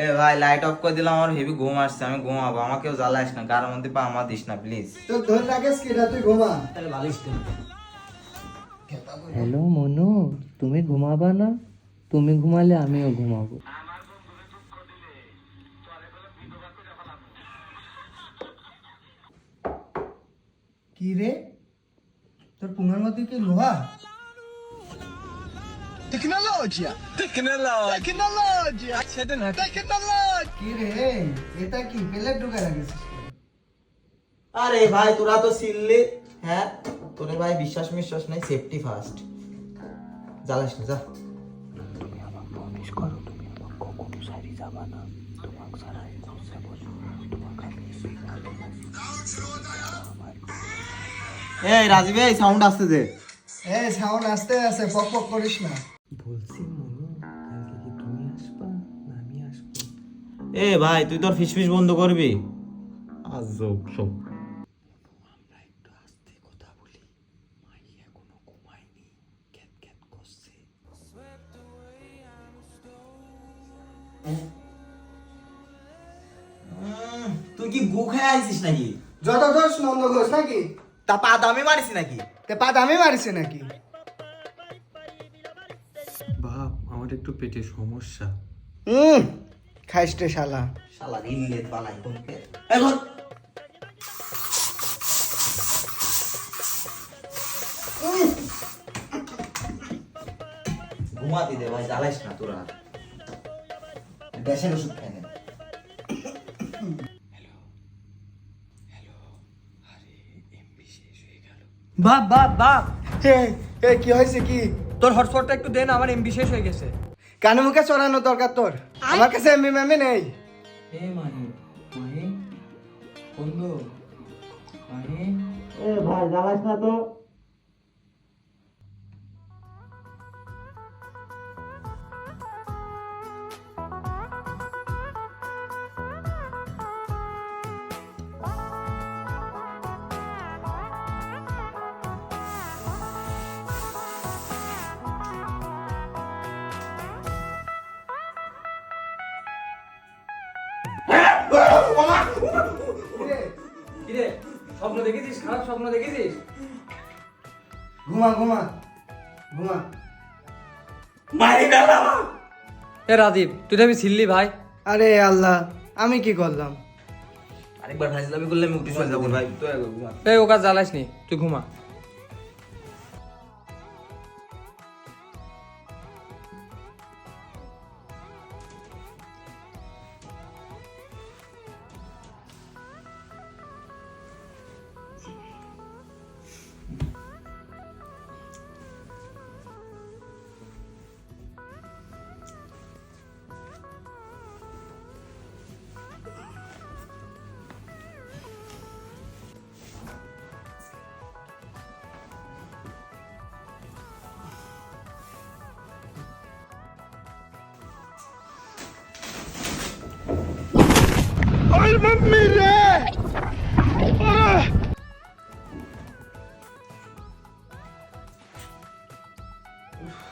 এ ভাই light off করে দিলাম আমার হেভি ঘুম আসছে আমি ঘুমাবো। আমাকেও জ্বালাইস না কার মধ্যে পা আমার দিস না প্লিজ তো ধরে রাখিস কি তুই ঘুমা। হ্যালো মনু তুমি ঘুমাবা না? তুমি ঘুমালে আমিও ঘুমাবো। কি রে? তোর পুঙ্গার মধ্যে কি লোহা? টেকনোলজি টেকনোলজি সেটা না। টেকনোলজি কি রে? এটা কি? প্লেট ঢুকে রাখিস? আরে ভাই তোরা তো সিললি হ্যাঁ? তোরে ভাই বিশ্বাস বিশ্বাস নাই সেফটি ফার্স্ট জ্বালাস না যা। এই রাজীব এই সাউন্ড আসছে যে এই সাউন্ড আস্তে আস্তে পক পক করিস না। বলছি মনু কালকে কি তুমি আসবা? না আমি আসব। এ ভাই তুই তোর ফিসফিস বন্ধ করবি? আজব সব। আমরা একটু আস্তে কথা বলি। মাই এখনও ঘুমায়নি ক্যাট ক্যাট করছে। তুই কি গু খেয়ে আইছিস নাকি? যত দোষ নন্দ ঘোষ নাকি? তা পা দামে মারিস নাকি? তে পা দামি মারিস নাকি? একটু পেটে সমস্যা। হুম খাইস রে শালা। শালা গিল্লে বালাই কোনকে এখন ঘুমাতি দে ভাই জ্বালাইস না তোরা। গ্যাসের ওষুধ খাই না। বাপ বাপ বাপ। কি হয়েছে কি? তোর হটস্পটটা একটু দেন আমার এমবি শেষ হয়ে গেছে। কানে মুখে চড়ানো দরকার তোর? আমার কাছে এমবি ম্যামে নেই। এ মাহি মাহি বন্ধু মাহি এ ভাই জ্বালাইস না তো। স্বপ্ন দেখেছিস? খারাপ স্বপ্ন দেখেছিস? ঘুমা ঘুমা ঘুমা। এ রাজীব তুই তো আমি ছিললি ভাই। আরে আল্লাহ আমি কি করলাম? আরেকবার ভাইজলামি করলে আমি উঠে চলে যাব। ভাই তো ঘুমা। এই ওকা জ্বালাস জ্বালাইস নি তুই ঘুমা। Ai, mamilha! Ah! Uf.